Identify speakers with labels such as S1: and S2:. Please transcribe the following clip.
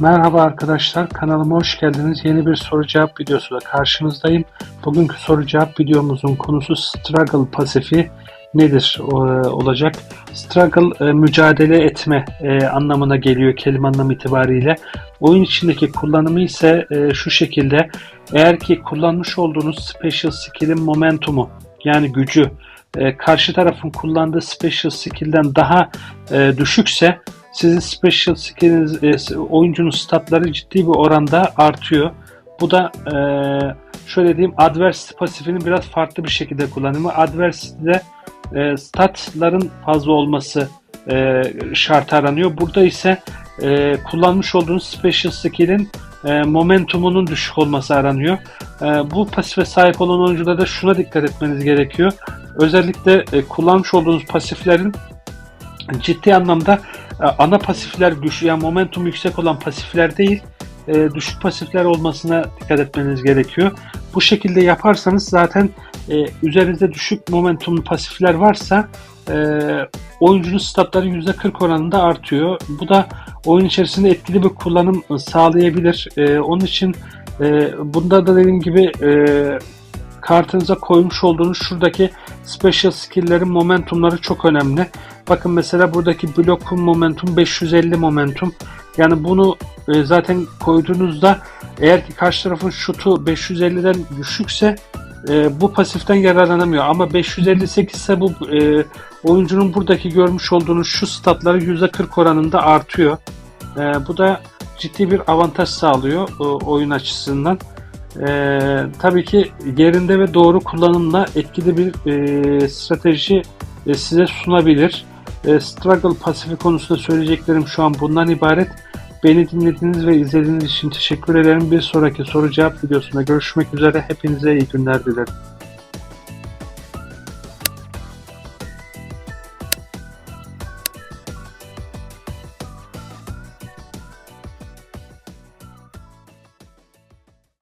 S1: Merhaba arkadaşlar, kanalıma hoş geldiniz. Yeni bir soru cevap videosuyla karşınızdayım. Bugünkü soru cevap videomuzun konusu struggle pasifi nedir e, olacak? Struggle e, mücadele etme e, anlamına geliyor kelime anlamı itibariyle. Oyun içindeki kullanımı ise şu şekilde. Eğer ki kullanmış olduğunuz special skill'in momentumu yani gücü karşı tarafın kullandığı special skill'den daha düşükse sizin special skill'iniz, e, oyuncunun statları ciddi bir oranda artıyor. Bu da e, şöyle diyeyim adversity pasifinin biraz farklı bir şekilde kullanımı. Adversity'de e, statların fazla olması e, şartı aranıyor. Burada ise e, kullanmış olduğunuz special skill'in e, momentumunun düşük olması aranıyor. E, bu pasife sahip olan oyuncularda şuna dikkat etmeniz gerekiyor. Özellikle e, kullanmış olduğunuz pasiflerin ciddi anlamda ana pasifler güçlü yani momentum yüksek olan pasifler değil e, düşük pasifler olmasına dikkat etmeniz gerekiyor. Bu şekilde yaparsanız zaten e, üzerinizde düşük momentumlu pasifler varsa e, oyuncunun statları %40 oranında artıyor. Bu da oyun içerisinde etkili bir kullanım sağlayabilir. E, onun için e, bunda da dediğim gibi e, kartınıza koymuş olduğunuz şuradaki special skill'lerin momentumları çok önemli. Bakın mesela buradaki blokun momentum 550 momentum. Yani bunu e, zaten koyduğunuzda eğer ki karşı tarafın şutu 550'den düşükse e, bu pasiften yararlanamıyor. Ama 558 ise bu e, oyuncunun buradaki görmüş olduğunuz şu statları %40 oranında artıyor. E, bu da ciddi bir avantaj sağlıyor e, oyun açısından. Ee, tabii ki yerinde ve doğru kullanımla etkili bir e, strateji e, size sunabilir. E, struggle pasifi konusunda söyleyeceklerim şu an bundan ibaret. Beni dinlediğiniz ve izlediğiniz için teşekkür ederim. Bir sonraki soru cevap videosunda görüşmek üzere. Hepinize iyi günler dilerim.